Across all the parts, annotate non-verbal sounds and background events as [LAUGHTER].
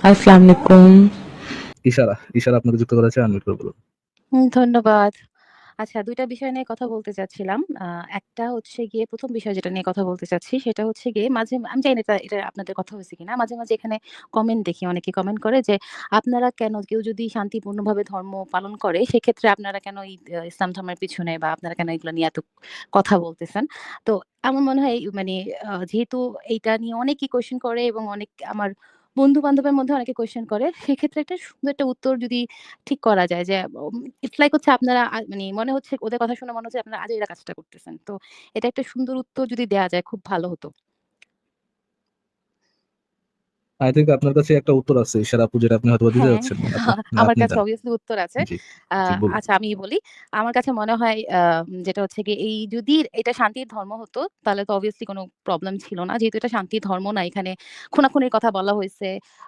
আসসালামু আলাইকুম। ইশারা, ইশারা আপনাকে যুক্ত করা হয়েছে আনমিউট করে বলুন। ধন্যবাদ। আচ্ছা ২ টা বিষয় নিয়ে কথা বলতে চাচ্ছিলাম। একটা হচ্ছে গিয়ে ১ম বিষয় যেটা নিয়ে কথা বলতে চাচ্ছি সেটা হচ্ছে গিয়ে মাঝে আমি জানি না এটা এটা আপনাদের কথা হইছে কিনা। মাঝে, মাঝে এখানে কমেন্ট দেখি অনেকে কমেন্ট করে যে, "আপনারা কেন কেউ যদি শান্তিপূর্ণভাবে ধর্ম পালন করে সেক্ষেত্রে আপনারা কেন এই ইসলাম ধর্মের পিছনে বা আপনারা কেন এগুলো নিয়ে এত কথা বলতেছেন?" তো আমার মনে হয় মানে যেহেতু এইটা নিয়ে অনেকেই কোয়েশ্চেন করে এবং অনেক আমার বন্ধু-বান্ধবের মধ্যে অনেকে কোয়েশ্চেন করে। সেক্ষেত্রে একটা সুন্দর একটা উত্তর যদি ঠিক করা যায় যে ইটস লাইক হচ্ছে আপনারা মানে মনে হচ্ছে ওদের কথা শুনে মনে হচ্ছে আপনারা আজ এরা কাজটা করতেছেন। তো এটা একটা সুন্দর উত্তর যদি দেওয়া যায়, খুব ভালো হতো। আই থিংক আপনার কাছে একটা উত্তর আছে ইশারা যেটা আপনি হয়তোবা দিতে হ্যাঁ, যাচ্ছেন। [LAUGHS] আমার কাছে। অবভিয়াসলি উত্তর আছে। আচ্ছা আমি বলি। আমার কাছে মনে হয় যেটা হচ্ছে গিয়ে এই যদি এটা শান্তির ধর্ম হতো তাহলে তো অবভিয়াসলি কোনো প্রবলেম ছিল না। যেহেতু এটা শান্তির ধর্ম না এখানে খুনাখুনির কথা বলা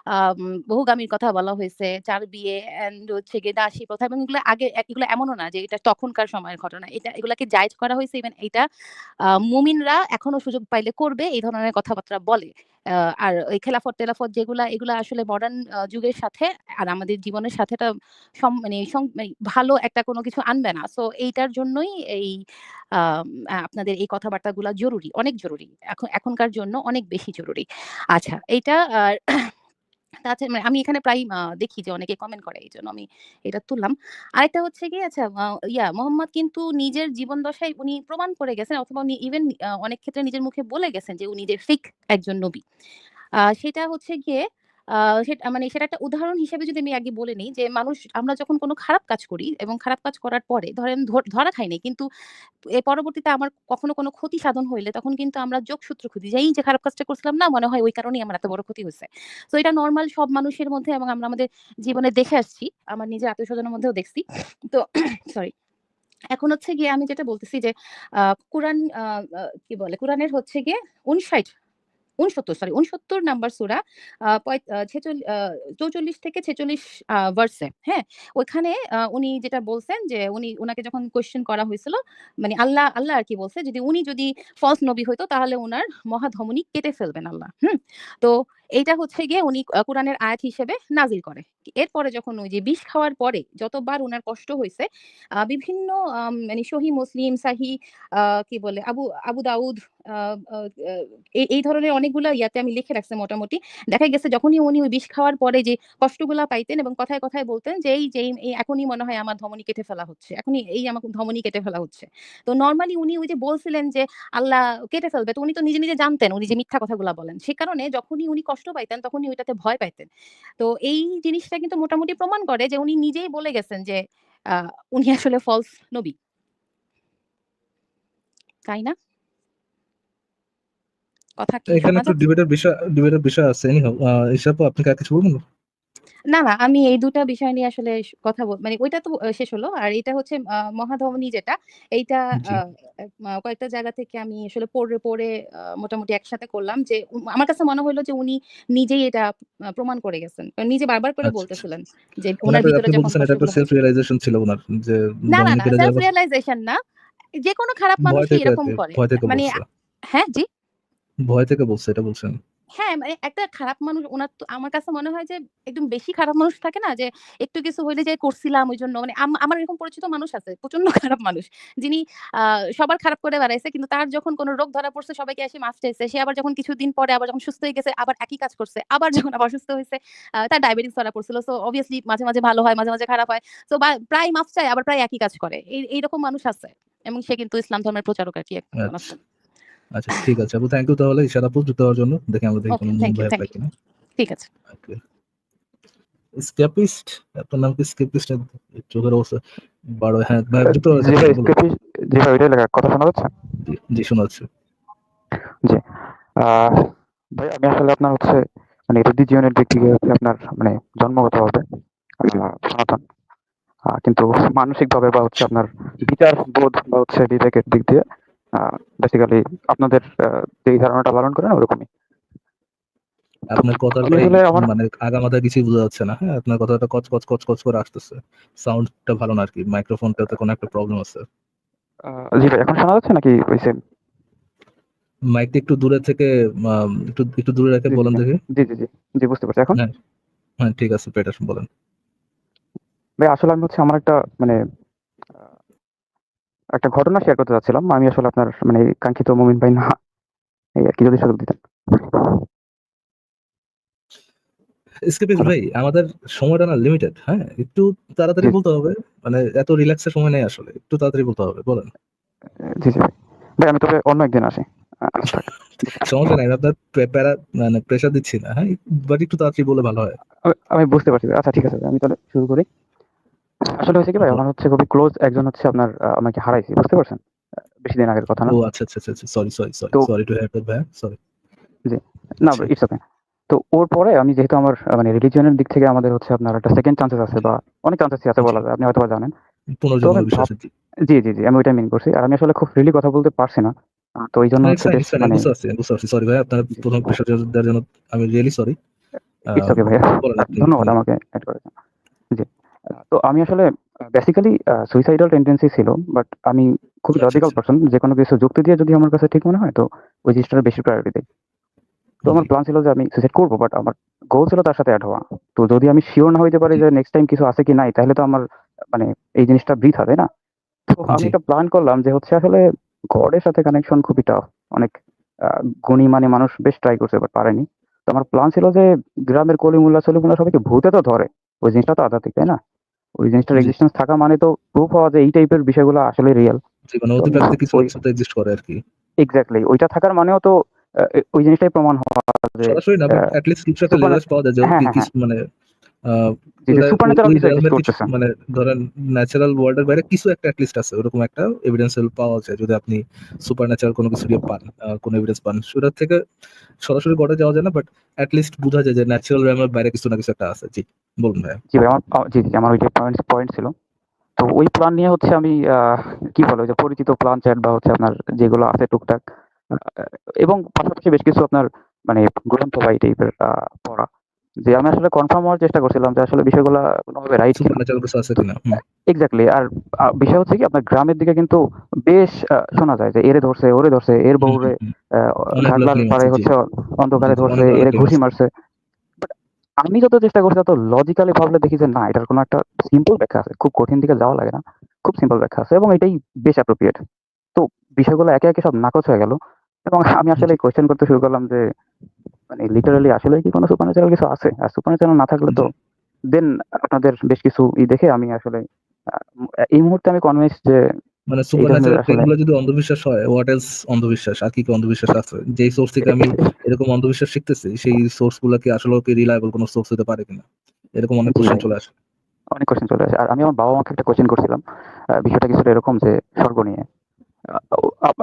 আম বহুগামীর কথা বলা হয়েছে চার বিয়ে অ্যান্ড হচ্ছে গিয়ে দাসী প্রথা এবং এগুলো আগে এগুলো এমনও না যে এটা তখনকার সময়ের ঘটনা। এটা এগুলাকে জায়েজ করা হয়েছে ইভেন এটা মুমিনরা এখনও সুযোগ পাইলে করবে এই ধরনের কথাবার্তা বলে। আর ওই খেলাফত-টেলাফত যেগুলা এগুলা আসলে মডার্ন যুগের সাথে আর আমাদের জীবনের সাথে মানে মানে ভালো একটা কোনো কিছু আনবে না। সো এইটার জন্যই এই আপনাদের এই কথাবার্তাগুলা জরুরি, অনেক জরুরি। এখন এখনকার জন্য অনেক বেশি জরুরি। আচ্ছা এইটা আর [CLEARS THROAT] তাছাড়া মানে আমি এখানে প্রায় দেখি যে অনেকে কমেন্ট করে এই জন্য আমি এটা তুললাম। আরেকটা হচ্ছে কি আচ্ছা ইয়া মোহাম্মদ কিন্তু নিজের জীবন দশায় উনি প্রমাণ করে গেছেন অথবা উনি ইভেন অনেক ক্ষেত্রে নিজের মুখে বলে গেছেন যে উনি যে ফেক একজন নবী। সেটা হচ্ছে গিয়ে সেটা মানে সেটা একটা উদাহরণ হিসেবে যদি আমি আগে বলে নিই যে, মানুষ, আমরা যখন কোনো খারাপ কাজ করি এবং খারাপ কাজ করার পরে, ধরেন ধরা খাই নাই, কিন্তু পরবর্তীতে আমার কখনো কোনো ক্ষতি সাধন হইলে তখন কিন্তু আমরা যোগসূত্র খুঁজি যে, এই যে খারাপ কাজটা করছিলাম না, মনে হয় ওই কারণেই আমার এত বড় ক্ষতি হইছে। তো এটা নর্মাল সব মানুষের মধ্যে এবং আমরা আমাদের জীবনে দেখে আসছি। আমার নিজের আত্মীয়স্বজনের মধ্যেও দেখছি। তো [CLEARS THROAT] সরি। এখন হচ্ছে গিয়ে আমি যেটা বলতেছি যে কুরআন কি বলে? কুরআনের হচ্ছে গিয়ে ৫৯ ৬৯ সরি ৬৯ নাম্বার সুরা চৌচল্লিশ পয় আ ছেচল আ ৪৪ থেকে ৪৬ আ ভার্সে, হ্যাঁ? ওইখানে আ উনি যেটা বলছেন যে উনি ওনাকে যখন কোয়েশ্চেন করা হয়েছিল, মানে আল্লাহ আল্লাহ আর কি বলছে যদি উনি যদি ফলস নবী হইতো তাহলে উনার মহাধমনী কেটে ফেলবেন আল্লাহ। হুম? তো এইটা হচ্ছে গিয়ে উনি কুরআনের আয়াত হিসেবে নাজিল করে। এরপরে যখন ওই যে বিষ খাওয়ার পরে যতবার উনার কষ্ট হইছে, আ বিভিন্ন মানে সহিহ মুসলিম, সাহিহ আ কি বলে? আবু আবু দাউদ এই ধরনের অনেকগুলা ইয়াতে আমি লিখে রাখছি মোটামুটি। দেখা গেছে যখনই উনি ওই বিষ খাওয়ার পরে যে কষ্টগুলা পাইতেন এবং কথায়, কথায় বলতেন যে এই যে এখনই মনে হয় আমার ধমনী কেটে ফেলা হচ্ছে। এখনই এই আমার ধমনী কেটে ফেলা হচ্ছে। তো নরমালি উনি ওই যে বলছিলেন যে আল্লাহ কেটে ফেলবে। তো উনি তো নিজে, নিজে জানতেন উনি যে মিথ্যা কথাগুলা বলেন। সে কারণে যখনই উনি কষ্ট পাইতেন তখনই ওইটাতে ভয় পাইতেন। তো এই জিনিসটা কিন্তু মোটামুটি প্রমাণ করে যে উনি নিজেই বলে গেছেন যে উনি আসলে ফলস নবী। তাই না? কথা এখানে তো ডিবেটের বিষয় ডিবেটের বিষয় আছে। এনিহাউ আ আপনি কার কিছু বলবেন? না, না আমি এই ২ টা বিষয় নিয়ে আসলে স কথা বল মানে ওইটা তো শেষ হলো। আর এটা হচ্ছে আ মহাধমনী যেটা এইটা আ জি। আ কয়েকটা জায়গা থেকে আমি আসলে পড়ে, পড়ে আ মোটামুটি একসাথে করলাম যে উ আমার কাছে মনে হইল যে উনি নিজেই এটা আ প্রমাণ করে গেছেন। নিজে বারবার করে আচ্ছা, আচ্ছা। বলতেছিলেন যে মানে উনার আপনি ভিতরে আপনি যখন বলতেছেন এটা সেলফ। রিয়ালাইজেশন ছিল উনার যে না, না, না সেলফ যাওয়ার পর রিয়ালাইজেশন না। যেকোনো খারাপ ভয় মানুষই থেকে এরকম করে। ভয় থেকে মানে বলছে। হ্যাঁ, জি? ভয় থেকে বলছে এটা বলছেন। হ্যাঁ, মানে একটা খারাপ মানুষ ওনার তো আমার কাছে মনে হয় যে একদম বেশি খারাপ মানুষ থাকে না? যে একটু কিছু হইলে যে করছিলাম ওই জন্য মানে আমার এরকম পরিচিত মানুষ আছে। প্রচণ্ড [LAUGHS] খারাপ মানুষ। যিনি সবার খারাপ করে বেড়াইছে। কিন্তু তার যখন কোন রোগ ধরা পড়ছে সবাইকে এসে মাফ চাইছে। সে আবার যখন কিছুদিন পরে আবার যখন সুস্থ হয়ে গেছে আবার একই কাজ করছে। আবার [LAUGHS] যখন আবার অসুস্থ হইছে আ তার ডায়াবেটিস ধরা পড়ছিল। সো অবভিয়াসলি মাঝে, মাঝে ভালো হয়, মাঝে, মাঝে খারাপ হয়। সো বা প্রায় মাফ চায় আবার প্রায় একই কাজ করে। এই এইরকম মানুষ আছে। এবং সে কিন্তু ইসলাম ধর্মের প্রচারক আরকি একজন আচ্ছা। ঠিক আছে আপু থ্যাংক ইউ তাহলে ইশারা আপু যুক্ত হওয়ার জন্য। দেখি আমরা দেখি কোন ভাইয়া পাই কিনা। ঠিক আছে। ওকে। স্ক্যাপিস্ট আপনার নাম কি স্ক্যাপিস্ট চোখের অবস্থা বড় হ্যাঁ ভাই যুক্ত জি ভাই। স্কেপিস্ট জি ভাই ওইটাই লেখা। কথা শোনা যাচ্ছে? জি, শোনা যাচ্ছে। জি। ভাই আমি আসলে আপনার হচ্ছে মানে রিলিজিয়নের দিক থেকে হচ্ছে আপনার মানে জন্মগত হবে সনাতন। কিন্তু মানসিকভাবে বা হচ্ছে আপনার বিচার বোধ বা হচ্ছে বিবেকের দিক দিয়ে বেসিক্যালি আপনাদের যেই ধারণাটা পালন করেন ওরকমই। আপনার আসলে আমার মানে আগামাথা কিছুই বোঝা যাচ্ছে না। হ্যাঁ? আপনার কথাটা কচ, কচ, কচ, কচ করে আসতেছে। সাউন্ডটা ভালো না আরকি। মাইক্রোফোনটাতে কোনো একটা প্রবলেম আছে। জি ভাই এখন শোনা যাচ্ছে নাকি ওই সেম? মাইকটা একটু দূরে থেকে একটু, একটু দূরে রেখে বলেন দেখি। জি, জি, জি, জি বুঝতে পারছি। এখন? হ্যাঁ। হ্যাঁ, ঠিক আছে পেটার বলেন। ভাই আসলে আমি হচ্ছে আমার একটা মানে একটা ঘটনা শেয়ার করতে চাচ্ছিলাম। আমি আসলে আপনার মানে কাঙ্ক্ষিত মুমিন ভাই না। এই আরকি যদি সুযোগ দিতেন। এসকেপিস্ট ভাই আমাদের সময়টা না লিমিটেড, হ্যাঁ? একটু তাড়াতাড়ি বলতে হবে। মানে এত রিল্যাক্স এর সময় নেই আসলে। একটু তাড়াতাড়ি বলতে হবে। বলেন। জি, জি ভাই। আমি তবে অন্য একদিন আসি। আ সমস্যা নাই। আপনার প্যা প্যারা মানে প্রেশার দিচ্ছি না, হ্যাঁ? বাট একটু তাড়াতাড়ি বললে ভালো হয়। আমি বুঝতে পারছি আচ্ছা ঠিক আছে আমি তাহলে শুরু করি। আসলে হয়েছে কি ভাই আমার হচ্ছে খুবই ক্লোজ একজন হচ্ছে আপনার আমাকে হারাইছে। বুঝতে পারছেন? আ বেশিদিন আগের কথা না। ও আচ্ছা, আচ্ছা, আচ্ছা। Sorry, sorry, sorry. Sorry to that ভাইয়া। সরি। জি। না। It's okay. তো ওর পরে আমি যেহেতু আমার মানে রিলিজিয়ন এর দিক থেকে আমাদের হচ্ছে আপনার একটা সেকেন্ড চান্সেস আছে বা অনেক চান্সেসই আছে বলা যায়। আপনি হয়তোবা জানেন। জি। জি, জি। আমি ওইটাই মিন করছি। আর আমি আসলে খুব ফ্রিলি কথা বলতে পারছি না। তো বেশ ফাইন। আমি মানে। সরি ভাইয়া আপনার জি। ১ম জন্য আমি রিয়েলি সরি। ইটস ওকে আপনি ধন্যবাদ আমাকে এড করার জন্য। জি। তো আমি আসলে বেসিক্যালি সুইসাইডাল টেনডেন্সি ছিল। বাট আমি আচ্ছা, লজিক্যাল। পারসন। যেকোনো কিছু যুক্তি দিয়ে যদি আমার কাছে ঠিক মনে হয় তো ওই জিনিসটার বেশি প্রায়োরিটি দেই। তো আমার প্ল্যান ছিল যে আমি সুইসাইড করব। বাট আমার গোল ছিল তার সাথে এড হওয়া। তো যদি আমি সিউর না হইতে পারি যে নেক্সট টাইম কিছু আছে কি নাই তাহলে তো আমার মানে এই জিনিসটা ব্রিথ হবে না? তো আমি একটা প্ল্যান করলাম যে হচ্ছে আসলে গডের সাথে কানেকশন খুবই টাফ। অনেক গুণী মানে মানুষ বেশ ট্রাই করছে বাট পারেনি। তো আমার প্ল্যান ছিল যে গ্রামের কলিমুল্লা সলিমুল্লা সবাইকে ভূতে তো ধরে। ওই জিনিসটা তো আধ্যাত্মিক, তাই না? ওই জিনিসটার এক্সিস্টেন্স থাকা মানে তো প্রুফ হওয়া যে এই টাইপের বিষয়গুলো আসলেই রিয়াল। মানে অতিপ্রাকৃতিক কিছু এক্সিস্ট করে আরকি। এক্সাক্টলি ওইটা থাকার মানেও তো ওই জিনিসটাই প্রমাণ হওয়া যে সরাসরি না এট লিস্ট কিছু একটা লেভারেজ পাওয়া যায় যে হ্যাঁ, কি হ্যাঁ, কিছু। মানে। মানে ধরেন ন্যাচারাল ওয়ার্ল্ড এর বাইরে কিছু একটা এট লিস্ট আছে। ওরকম একটা এভিডেন্সিয়াল পাওয়া যায়। যদি আপনি সুপারন্যাচারাল কোনো কিছু দিয়ে পান, কোনো এভিডেন্স পান। সেটার থেকে সরাসরি গডে যাওয়া যায় না বাট এট লিস্ট বুঝা যায় যে ন্যাচারাল রিয়ালম বাইরে কিছু না কিছু একটা আছে। জি, বলুন। জি ভাই আমার জি, জি আমার ওইটাই পয়েন্ট পয়েন্ট ছিল। তো ওই প্ল্যান নিয়ে হচ্ছে আমি কি বলে যে পরিচিত প্ল্যান চ্যাট বা হচ্ছে আপনার যেগুলো আছে টুকটাক এবং পাশাপাশি বেশ কিছু আপনার মানে গ্রন্থ বা এই টাইপের পড়া। যে আমি আসলে কনফার্ম হওয়ার চেষ্টা করছিলাম যে আসলে বিষয়গুলা কোনভাবে রাইট কিনা। আছে কিনা? হুম। আর বিষয় হচ্ছে কি আপনার গ্রামের দিকে কিন্তু বেশ শোনা যায় যে এরে ধরছে, ওরে ধরছে, এর বউরে। হচ্ছে অন্ধকারে। ধরছে, এরে ঘুষি মারছে। আমি যত চেষ্টা করছি তত লজিক্যালি ভাবলে দেখি যে না এটার কোনো একটা সিম্পল ব্যাখ্যা আছে। খুব কঠিন দিকে যাওয়া লাগে না। খুব সিম্পল ব্যাখ্যা আছে এবং এটাই বেশ অ্যাপ্রোপ্রিয়েট। তো বিষয়গুলো একে, একে সব নাকচ হয়ে গেল। এবং আমি আসলে। কোয়েশ্চেন করতে শুরু করলাম যে মানে লিটারালি আসলেই কি কোনো সুপারন্যাচারাল কিছু আছে? আর সুপারন্যাচারাল না থাকলে তো দেন আপনাদের বেশ কিছু ই দেখে আমি আসলে এই মুহূর্তে আমি কনভিন্সড যে মানে সুপারন্যাচারাল ক্লেম যদি অন্ধবিশ্বাস হয়, হোয়াট এলস অন্ধবিশ্বাস? আর কি, কি অন্ধবিশ্বাস আছে? যেই সোর্স থেকে আমি এরকম অন্ধবিশ্বাস শিখতেছি, সেই সোর্সগুলা কি আসলেও কি রিলায়েবল কোনো সোর্স হতে পারে কিনা? এরকম অনেক ভাই। চলে আসে। অনেক কোয়েশ্চেন চলে আসে। আর আমি আমার বাবা-মাকে একটা কোয়েশ্চেন করছিলাম। বিষয়টা কিছুটা এরকম যে স্বর্গ নিয়ে।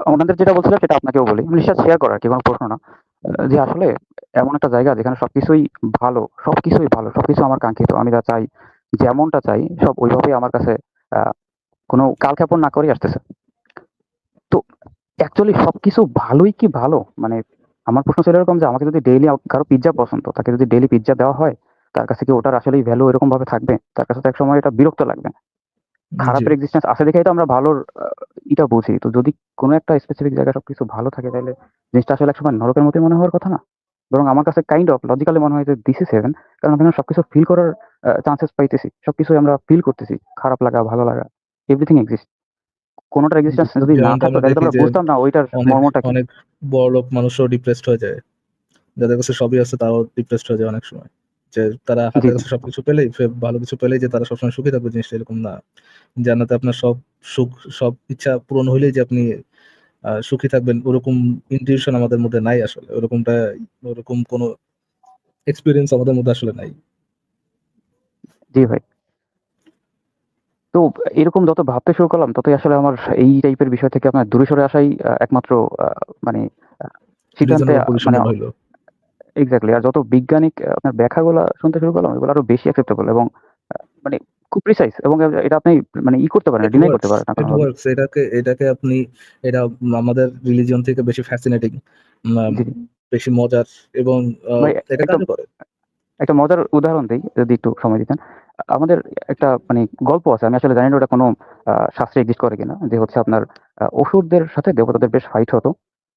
ওনাদের যেটা বলছিলাম সেটা আপনাকেও বলি। সেটা শেয়ার করা আরকি কোনো প্রশ্ন না। যে আসলে এমন একটা জায়গা যেখানে সবকিছুই ভালো, সবকিছুই ভালো। সবকিছু আমার কাঙ্ক্ষিত। আমি যা চাই, যেমনটা চাই সব ওইভাবেই আমার কাছে কোনো কালক্ষেপণ না করে আসতেছে। তো অ্যাকচুয়ালি সবকিছু ভালোই কি ভালো? মানে আমার প্রশ্ন ছিল এরকম যে আমাকে যদি ডেইলি কারও পিজ্জা পছন্দ, তাকে যদি ডেইলি পিজ্জা দেওয়া হয়, তার কাছে কি ওটার আসলেই ভ্যালু এরকমভাবে থাকবে? তার কাছে তো একসময় এটা বিরক্ত লাগবে। খারাপের এক্সিস্টেন্স আছে দেখেই তো আমরা ভালোর ইটা বুঝি। তো যদি কোনো একটা স্পেসিফিক জায়গায় সবকিছু ভালো থাকে তাহলে জিনিসটা আসলে একসময় নরকের মতোই মনে হওয়ার কথা না? বরং আমার কাছে কাইন্ড অফ লজিক্যালি মনে হয় যে দিস ইজ হেভেন। কারণ আমি সবকিছু ফিল করার চান্সেস পাইতেছি। সবকিছুই আমরা ফিল করতেছি। খারাপ লাগা, ভালো লাগা, এভরিথিং এক্সিস্ট। কোনটার এক্সিস্টেন্স যদি না থাকতো তাহলে আমরা বুঝতাম না ওইটার মর্মটা। অনেক বড়লোক মানুষও ডিপ্রেসড হয়ে যায়। যাদের কাছে সবই আছে তারাও ডিপ্রেসড হয়ে যায় অনেক সময়। যে তারা হাতের। কাছে সবকিছু পেলেই ভালো কিছু পেলেই যে তারা সবসময় সুখী থাকবে জিনিসটা এরকম না। জান্নাতে আপনার সব সুখ, সব ইচ্ছা পূরণ হইলেই যে আপনি সুখী থাকবেন ওরকম ইনটিউশন আমাদের মধ্যে নাই আসলে। ওরকমটা ওরকম কোনো এক্সপেরিয়েন্স আমাদের মধ্যে আসলে নাই। জি ভাই। তো এরকম যত ভাবতে শুরু করলাম ততই আসলে আমার এই টাইপের বিষয় থেকে আপনার দূরে সরে আসাই একমাত্র মানে সিদ্ধান্তে মানে মনে আর যত বৈজ্ঞানিক আপনার ব্যাখ্যাগুলা শুনতে শুরু করলাম এগুলো আরও বেশি অ্যাকসেপ্টেবল এবং মানে খুব প্রিসাইজ এবং এটা আপনি মানে ই করতে পারেন ডিনাই করতে পারেন না ইট ওয়ার্কস। এটাকে এটাকে আপনি এটা আমাদের রিলিজিয়ন থেকে বেশি ফ্যাসিনেটিং। বেশি মজার এবং এটা কাজও করে। একটা মজার উদাহরণ দেই যদি একটু সময় দিতেন। আমাদের একটা মানে গল্প আছে। আমি আসলে জানি না ওটা কোনো শাস্ত্রে এক্সিস্ট করে কিনা। যে হচ্ছে আপনার অসুরদের সাথে দেবতাদের বেশ ফাইট হতো।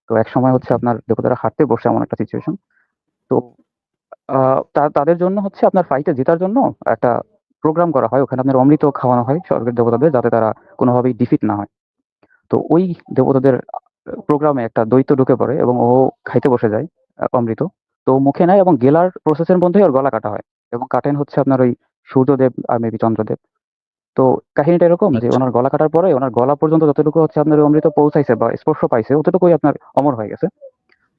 তো এক সময় হচ্ছে আপনার দেবতারা হাঁটতে বসে এমন একটা সিচুয়েশন। তো তাদের জন্য হচ্ছে আপনার ফাইটে জেতার জন্য একটা প্রোগ্রাম করা হয়। ওখানে আপনার অমৃত খাওয়ানো হয় স্বর্গের দেবতাদের, যাতে তারা কোনোভাবেই ডিফিট না হয়। তো ওই দেবতাদের প্রোগ্রামে একটা দৈত্য ঢুকে পড়ে এবং ও খাইতে বসে যায় অমৃত। তো মুখে নেয় এবং গেলার প্রসেসের মধ্যেই ওর গলা কাটা হয়। এবং কাটেন হচ্ছে আপনার ওই সূর্যদেব আর মেবি চন্দ্রদেব। তো কাহিনীটা এরকম যে আচ্ছা। ওনার গলা কাটার পরে ওনার গলা পর্যন্ত যতটুকু হচ্ছে আপনার অমৃত পৌঁছাইছে বা স্পর্শ পাইছে অতটুকুই আপনার অমর হয়ে গেছে।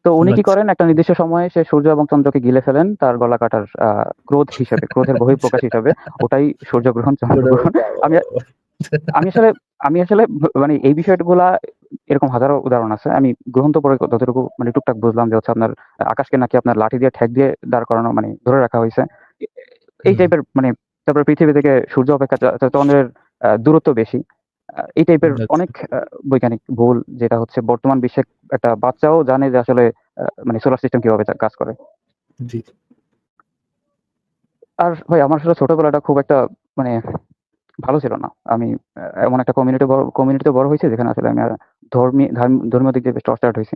তো উনি কি আচ্ছা। করেন একটা নির্দিষ্ট সময়ে সে সূর্য এবং চন্দ্রকে গিলে ফেলেন তার গলা কাটার ক্রোধ হিসেবে, ক্রোধের বহিঃপ্রকাশ হিসেবে। ওটাই সূর্যগ্রহণ, চন্দ্রগ্রহণ। আমি আমি আসলে আমি আসলে মানে এই বিষয়গুলা এরকম হাজারো উদাহরণ আছে। আমি গ্রন্থ পড়ে যতটুকু মানে টুকটাক বুঝলাম যে হচ্ছে আপনার আকাশকে নাকি আপনার লাঠি দিয়ে ঠেক দিয়ে দাঁড় করানো মানে ধরে রাখা হয়েছে এই টাইপের মানে তারপরে পৃথিবী থেকে সূর্য অপেক্ষা চন্দ্রের দূরত্ব বেশি। এই টাইপের আচ্ছা। অনেক বৈজ্ঞানিক ভুল যেটা হচ্ছে বর্তমান বিশ্বে একটা বাচ্চাও জানে যে আসলে মানে সোলার সিস্টেম কীভাবে কাজ করে। জি। আর ভাই আমার আসলে ছোটবেলাটা খুব একটা মানে ভালো ছিল না। আমি এমন একটা কমিউনিটি বড় কমিউনিটিতে বড় হইছি যেখানে আসলে আমি ধর্মী ধার্ম ধর্মীয় দিক দিয়ে বেশ টর্চার্ড। একটা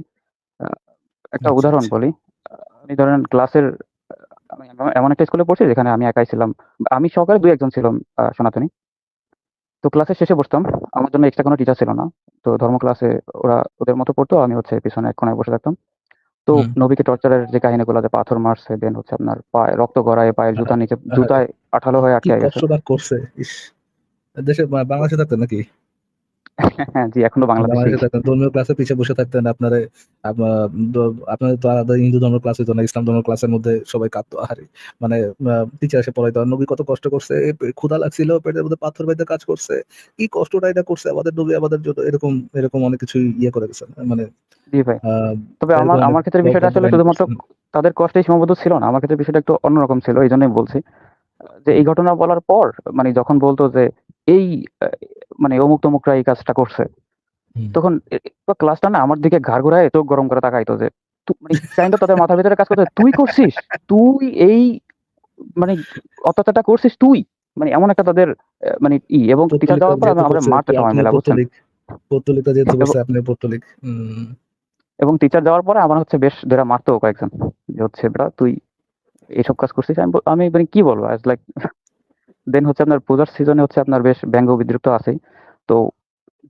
আচ্ছা, উদাহরণ আচ্ছা। বলি। আমি ধরেন ক্লাসের আমি এমন একটা স্কুলে পড়ছি যেখানে আমি একাই ছিলাম। আমি সহকারে দুই একজন ছিলাম সনাতনী। তো ক্লাসের শেষে বসতাম। আমার জন্য এক্সট্রা কোনো টিচার ছিল না। তো ধর্ম ক্লাসে ওরা ওদের মতো পড়তো। আমি হচ্ছে পিছনে এক বসে থাকতাম। তো নবীকে টর্চারের যে কাহিনীগুলা যে পাথর মারছে, দেন হচ্ছে আপনার পায়ে রক্ত গড়ায়, পায়ের! জুতার নিচে জুতায় আঠালো হয়ে আটকে গেছে। দেশে বাংলাদেশে থাকতেন নাকি? [LAUGHS] জি এখনও বাংলাদেশে ধর্মীয় ক্লাসে পিছে বসে থাকতেন। আপনারে আপনা আপনাদের তো আলাদা হিন্দু ধর্মের ক্লাস হইতো না। ইসলাম ধর্মের ক্লাসের মধ্যে সবাই কাঁদতো। আহারে! মানে টিচার এসে পড়াইতো। নবী কত কষ্ট করছে, ক্ষুধা লাগছিল, পেটের মধ্যে পাথর বাইধ্যা কাজ করছে। কি কষ্টটা এটা করছে আমাদের নবী আমাদের জন্য এরকম এরকম অনেক কিছুই ইয়ে করে গেছেন। মানে জি ভাই। তবে আমার আমার ক্ষেত্রে বিষয়টা আসলে শুধুমাত্র তাদের কষ্টেই সীমাবদ্ধ ছিল না। আমার ক্ষেত্রে বিষয়টা একটু অন্যরকম ছিল। এইজন্যই বলছি। যে এই ঘটনা বলার পর মানে যখন বলতো যে এই মানে অমুক তমুকরা এই কাজটা করছে। তখন ক্লাসটা না আমার দিকে ঘাড় ঘুরায়ে চোখ গরম করে তাকাইতো যে মানে কাইন্ড অফ তাদের মাথার ভেতরে কাজ করত তুই করছিস? তুই এই মানে অত্যাচারটা করছিস তুই? মানে এমন একটা তাদের মানে ই এবং টিচার যাওয়ার পর আমরা মারতে আপনিও মিলে বুঝছেন? পৌত্তলিক। পৌত্তলিকটা যেহেতু এবং করছে আপনিও এবং টিচার যাওয়ার পরে আমার হচ্ছে বেশ ধইরা মারতও কয়েকজন। যে হচ্ছে "বেটা তুই এসব কাজ করছিস?" আমি আমি মানে কি বলব? Was like দেন হচ্ছে আপনার পূজার সিজনে হচ্ছে আপনার বেশ ব্যঙ্গ বিদ্রুপ তো আছেই। তো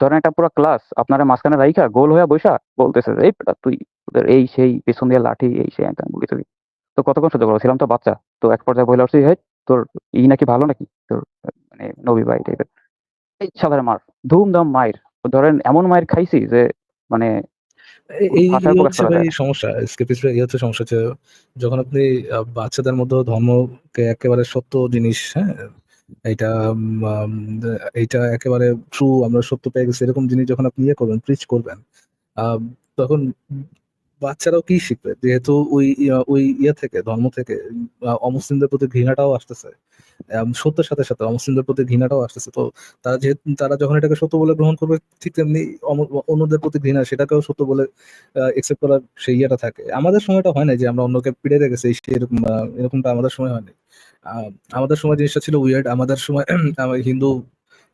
ধরেন একটা পুরা ক্লাস আপনারে মাঝখানে রাইখা গোল হয়ে বইসা বলতেছে "এই বেটা তুই তোদের এই সেই পেছন দিয়ে লাঠি এই সেই হ্যান-ত্যান" বলি-টলি। তো কতক্ষণ সহ্য করব? ছিলাম তো বাচ্চা। তো এক পর্যায়ে উঠছি, "হেই তোর ই নাকি ভালো নাকি? তোর মানে নবী এই টাইপের।" এই শালারে মার। ধুম-ধাম মাইর। ধরেন এমন মায়ের খাইছি যে মানে এই হচ্ছে ভাই সমস্যা। এই হচ্ছে সমস্যা যখন আপনি বাচ্চাদের মধ্যে ধর্মকে একেবারে সত্য জিনিস, হ্যাঁ? এটা এইটা একেবারে ট্রু আমরা সত্য পেয়ে গেছি এরকম জিনিস যখন আপনি ইয়ে করবেন, প্রিচ করবেন, তখন বাচ্চারাও কি শিখবে? যেহেতু ওই ওই ইয়ে থেকে ধর্ম থেকে অমুসলিমদের প্রতি ঘৃণাটাও আসতেছে। সত্যের সাথে, সাথে অমুসলিমদের প্রতি ঘৃণাটাও আসতেছে। তো তারা যেহেতু তারা যখন এটাকে সত্য বলে গ্রহণ করবে ঠিক তেমনি অন্যদের প্রতি ঘৃণা সেটাকেও সত্য বলে একসেপ্ট করার সেই ইয়েটা থাকে। আমাদের সময়টা হয় না যে আমরা অন্যকে গেছি সেই এরকম এরকমটা আমাদের সময় হয়নি। আমাদের সময় জিনিসটা ছিল উইয়ার্ড। আমাদের সময় [CLEARS THROAT] আমার হিন্দু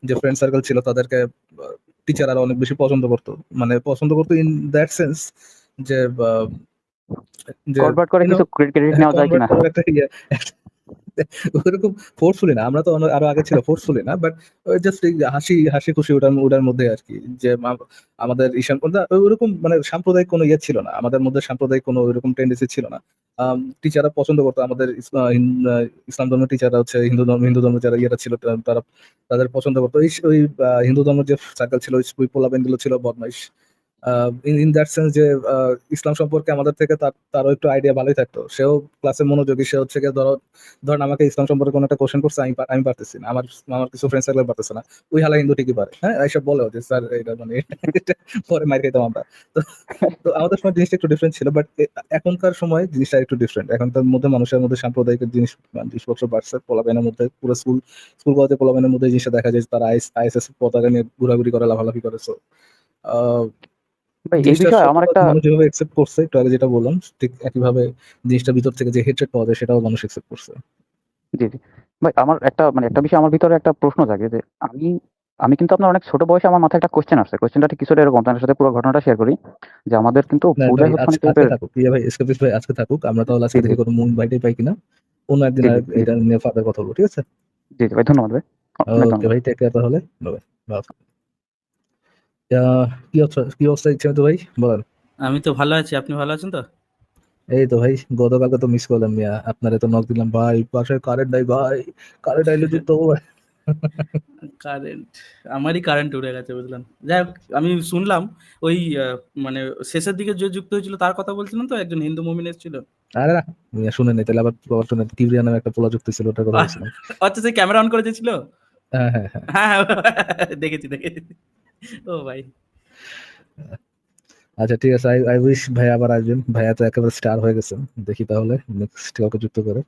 যে ফ্রেন্ড সার্কেল ছিল তাদেরকে টিচার আরও অনেক বেশি পছন্দ করত। মানে পছন্দ করত ইন দ্যাট সেন্স যে যে করে কিছু ক্রেডিট নেওয়া যায় কিনা? ওরকম ফোর্সফুলি না। আমরা তো আরও আগে ছিল ফোর্সফুলি না। বাট জাস্ট হাসি হাসি-খুশি ওটার ওটার মধ্যে আরকি। যে আমাদের ঈশান ওরকম মানে সাম্প্রদায়িক কোনো ইয়ে ছিল না। আমাদের মধ্যে সাম্প্রদায়িক কোনো ওইরকম টেনডেন্সি ছিল না। টিচাররা পছন্দ করতো, আমাদের ইসলাম ধর্মের টিচাররা হচ্ছে, হিন্দু ধর্ম, হিন্দু ধর্মের যারা ইয়েরা ছিল তারা, তাদের পছন্দ করতো ওই হিন্দু ধর্মের যে সার্কেল ছিল, ওই পোলাপাইনগুলো ছিল, বদমাইশ। ইন দ্যাট সেন্স যে ইসলাম সম্পর্কে আমাদের থেকে তার, তারও একটু আইডিয়া ভালোই থাকতো। সেও ক্লাসে মনোযোগী। সে হচ্ছে ধরো, ধরেন আমাকে ইসলাম সম্পর্কে কোনো একটা কোয়েশ্চেন করছে, আমি আমি পারতেছি না। আমার আমার কিছু ফ্রেন্ড সার্কেল পারতেছে না। ওই হালা হিন্দু ঠিকই পারে। হ্যাঁ? এসব বলেও যে, স্যার, এটা মানে পরে মাইর খাইতাম আমরা। তো আমাদের সময় জিনিসটা একটু ডিফারেন্ট ছিল। বাট এখনকার সময় জিনিসটা একটু ডিফারেন্ট। এখনকার মধ্যে মানুষের মধ্যে সাম্প্রদায়িক জিনিস মানে জিনিসপত্র বাড়ছে। পোলাপাইনের মধ্যে, পুরো স্কুল স্কুল কলেজে পোলাপাইনের মধ্যে জিনিসটা দেখা যায় তারা আইএসএস পতাকা নিয়ে ঘোরাঘুরি করে, লাফালাফি করে। সো আ ভাই এই বিষয়ে আমার একটা মানুষ যেভাবে একসেপ্ট করছে একটু আগে যেটা বললাম ঠিক একইভাবে জিনিসটা ভিতর থেকে যে হেট্রেড পাওয়া যায় সেটাও মানুষ করছে। জি, জি। ভাই আমার একটা মানে একটা বিষয় আমার ভিতরে একটা প্রশ্ন জাগে যে আমি আমি কিন্তু আপনার অনেক ছোট বয়সে আমার মাথায় একটা আসছে। কিছুটা এরকম। আপনার সাথে পুরো ঘটনাটা শেয়ার করি। যে আমাদের কিন্তু না উদয় ভাই হোসেন আজকে থাকুক। ভাই এসকেপিস্ট ভাই আজকে থাকুক। আমরা তাহলে আজকে। কোনো মুন পাই কিনা। অন্য একদিন এটা নিয়ে কথা বলব। ঠিক আছে? জি, জি ভাই ধন্যবাদ ভাই। ওকে ভাই টেক কেয়ার তাহলে। Bye, bye. কি অবস্থা কি অবস্থা ইচ্ছামিত ভাই বলেন? আমি তো ভালো আছি। আপনি ভালো আছেন তো? এই তো ভাই গতকালকে তো মিস করলাম মিয়া। আপনারে তো নক দিলাম ভাই বাসায় কারেন্ট নাই ভাই। কারেন্ট আইলে হব ভাই। কারেন্ট আমারই কারেন্ট উড়ে গেছে বুঝলেন। যাই হোক আমি শুনলাম ওই মানে শেষের দিকে যে যুক্ত হয়েছিল তার কথা বলছিলেন তো একজন হিন্দু মুমিন এসেছিল? আরে না মিয়া শুনেন নাই তাহলে আবার আবার শুনেন কিবরিয়া নামে একটা পোলা যুক্ত ছিল ওটার কথা বলছিলাম। আচ্ছা সে ক্যামেরা অন করে দিয়েছিল? হ্যাঁ, হ্যাঁ, হ্যাঁ। হ্যাঁ, হ্যাঁ দেখেছি, দেখেছি। [LAUGHS] ও ভাই। আচ্ছা ঠিক আছে। আই আই উইশ ভাই আবার আসবেন। ভাইয়া তো একেবারে স্টার হয়ে গেছেন। দেখি তাহলে নেক্সট কাউকে যুক্ত করে।